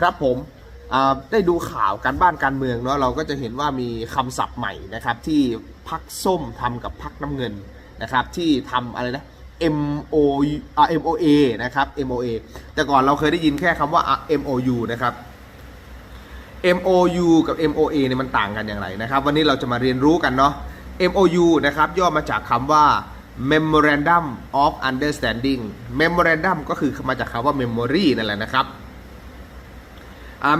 ครับผมได้ดูข่าวการบ้านการเมืองเนาะเราก็จะเห็นว่ามีคำศัพท์ใหม่นะครับที่พักส้มทำกับพักน้ำเงินนะครับที่ทำอะไรนะ MO อ่า MOA นะครับ MOA แต่ก่อนเราเคยได้ยินแค่คำว่า MOU นะครับ MOU กับ MOA เนี่ยมันต่างกันอย่างไรนะครับ วันนี้เราจะมาเรียนรู้กันเนาะ MOU นะครับย่อมาจากคำว่า Memorandum of Understanding Memorandum ก็คือมาจากคำว่า Memory นั่นแหละนะครับ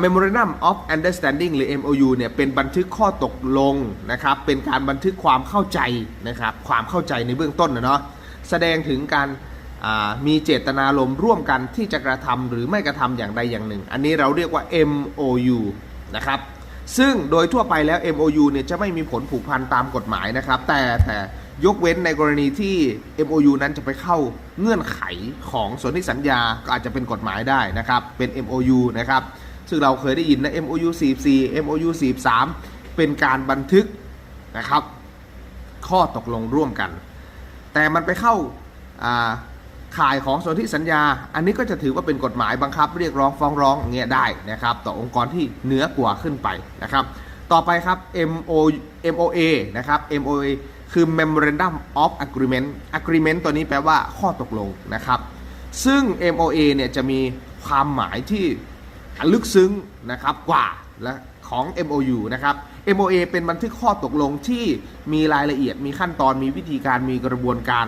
Memorandum of Understanding หรือ MOU เนี่ยเป็นบันทึกข้อตกลงนะครับเป็นการบันทึกความเข้าใจนะครับความเข้าใจในเบื้องต้นนะเนาะแสดงถึงการอ่ามีเจตนารมณ์ร่วมกันที่จะกระทำหรือไม่กระทำอย่างใดอย่างหนึ่ง อันนี้เราเรียกว่า MOU นะครับซึ่งโดยทั่วไปแล้ว MOU เนี่ยจะไม่มีผลผูกพันตามกฎหมายนะครับ แต่แต่ยกเว้นในกรณีที่ MOU นั้นจะไปเข้าเงื่อนไขของสนธิสัญญาก็อาจจะเป็นกฎหมายได้นะครับ เป็น MOU นะครับ ซึ่งเราเคยได้ยินนะ MOU 44 MOU 43 เป็นการบันทึกนะครับ ข้อตกลงร่วมกัน แต่มันไปเข้าข่ายของสนธิสัญญา อันนี้ก็จะถือว่าเป็นกฎหมายบังคับ เรียกร้องฟ้องร้องเงี้ยได้นะครับ ต่อองค์กรที่เหนือกว่าขึ้นไปนะครับ ต่อไปครับ MO MOA นะครับ MOA คือ Memorandum of Agreement Agreement ตัวนี้แปลว่าข้อตกลงนะครับ ซึ่ง MOA เนี่ยจะมีความหมายที่ ลึกซึ้งนะครับกว่าและของ MOU นะครับ MOA เป็นบันทึกข้อตกลงที่มีรายละเอียด มีขั้นตอน มีวิธีการ มีกระบวนการ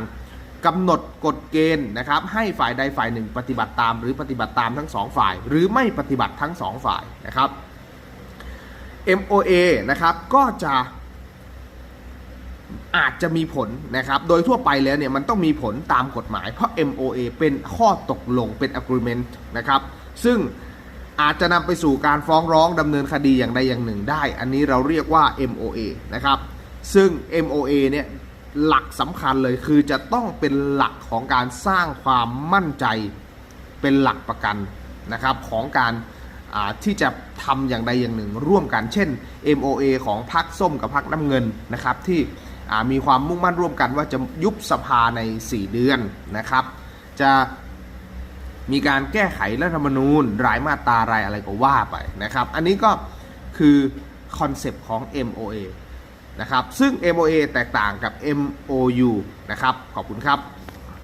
กำหนดกฎเกณฑ์นะครับ ให้ฝ่ายใดฝ่ายหนึ่งปฏิบัติตาม หรือปฏิบัติตามทั้งสองฝ่าย หรือไม่ปฏิบัติทั้งสองฝ่ายนะครับ MOA นะครับก็จะอาจจะมีผลนะครับ โดยทั่วไปแล้วเนี่ยมันต้องมีผลตามกฎหมาย เพราะ MOA เป็นข้อตกลงเป็น agreement นะครับ ซึ่ง อาจจะนำไปสู่การฟ้องร้องดำเนินคดีอย่างใดอย่างหนึ่งได้ อันนี้เราเรียกว่า MOA นะครับ ซึ่ง MOA เนี่ยหลักสำคัญเลยคือจะต้องเป็นหลักของการสร้างความมั่นใจเป็นหลักประกันนะครับของการที่จะทำอย่างใดอย่างหนึ่งร่วมกัน เช่น MOA ของพรรคส้มกับพรรคน้ำเงินนะครับที่มีความมุ่งมั่นร่วมกันว่าจะยุบสภาใน 4 เดือนนะครับ จะ มีการแก้ไขรัฐธรรมนูญ รายมาตรารายอะไรก็ว่าไปนะครับ อันนี้ก็คือคอนเซปต์ของ MOA นะครับ ซึ่ง MOA แตกต่างกับ MOU นะครับ ขอบคุณครับ